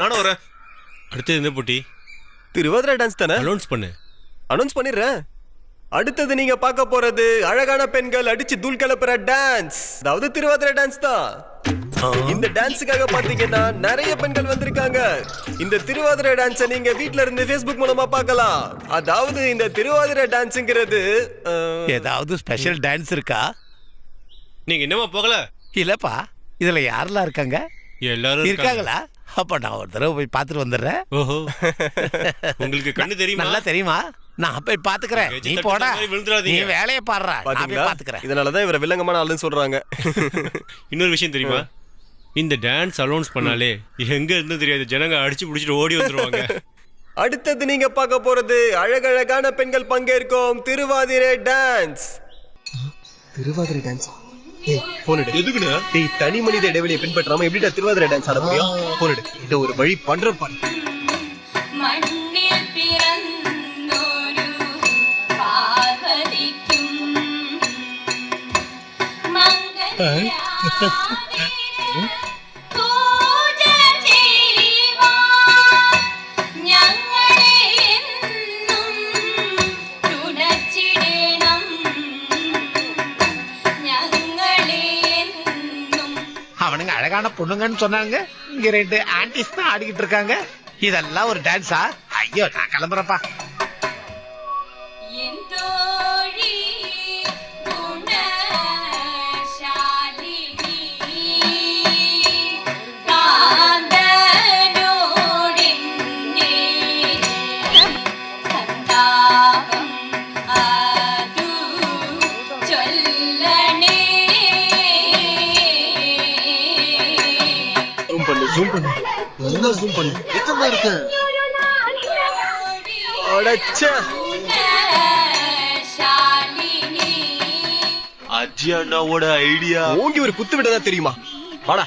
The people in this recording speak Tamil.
நானும் வரேன். அடுத்தது என்ன போட்டி. திருவாதிரை டான்ஸ் தானே? அனௌன்ஸ் பண்ணு. அனௌன்ஸ் பண்ணிடுறேன். அடுத்தது நீங்க பார்க்க போறது அழகான பெண்கள் அடிச்சு தூள் கிளப்புற டான்ஸ் அதாவது திருவாதிரை டான்ஸ் தான். இந்த டான்ஸுக்காக பாத்தீங்கன்னா நிறைய பெண்கள் வந்திருக்காங்க. இந்த திருவாதிரை டான்ஸை நீங்க வீட்ல இருந்து ஃபேஸ்புக் மூலமா பார்க்கலாம். அதாவது இந்த திருவாதிரை டான்ஸுங்கிறது ஏதாவது ஸ்பெஷல் டான்ஸ் இருக்கா? நீங்க என்னமா போகல? இல்லப்பா இதுல யாரெல்லாம் இருக்காங்க? எல்லாரும் இருக்காங்களா? அப்ப நான் ஒரு தடவை போய் பார்த்துட்டு வந்துடுறேன். ஓஹோ. உங்களுக்கு கண்ணு தெரியுமா? நல்லா தெரியுமா? நான் போய் பாத்துக்கிறேன் நீ போடா. நீ வேலையை பாடுறா. நான் போய் பாத்துக்கிறேன் இதனாலதான் இவரை வில்லங்கமான ஆளுன்னு சொல்றாங்க. இன்னொரு விஷயம் தெரியுமா? இந்த டான்ஸ் அனௌன்ஸ் பண்ணாலே எங்க இருந்து தெரியாது. ஜனங்க அடிச்சு புடிச்சிட்டு ஓடி வந்துருவாங்க. அடுத்தது நீங்க பார்க்க போறது அழகழகான பெண்கள் பங்கேற்கும் திருவாதிரை டான்ஸ் திருவாதிரை டான்ஸ் போனடு எதுக்குடா டேய் தனி மனித இடைவெளியை பின்பற்றாம எப்படிடா திருவாதிரை டான்ஸ் ஆட முடியும்? போனடு இத ஒரு வழி பண்ற பாரு மண்ணில் அவனுங்க அழகான பொண்ணுங்கன்னு சொன்னாங்க. இங்க ரெண்டு ஆன்டிஸ் தான் ஆடிக்கிட்டு இருக்காங்க. இதெல்லாம் ஒரு டான்ஸா ஐயோ நான் கிளம்புறப்பா ஜூம் பண்ணு. நல்லா ஜூம் பண்ணு. எத்தனை இருக்க? அடச்சே. அண்ணாவோட ஐடியா. ஓங்கி ஒரு குத்து விட்டதா தெரியுமா? வாடா.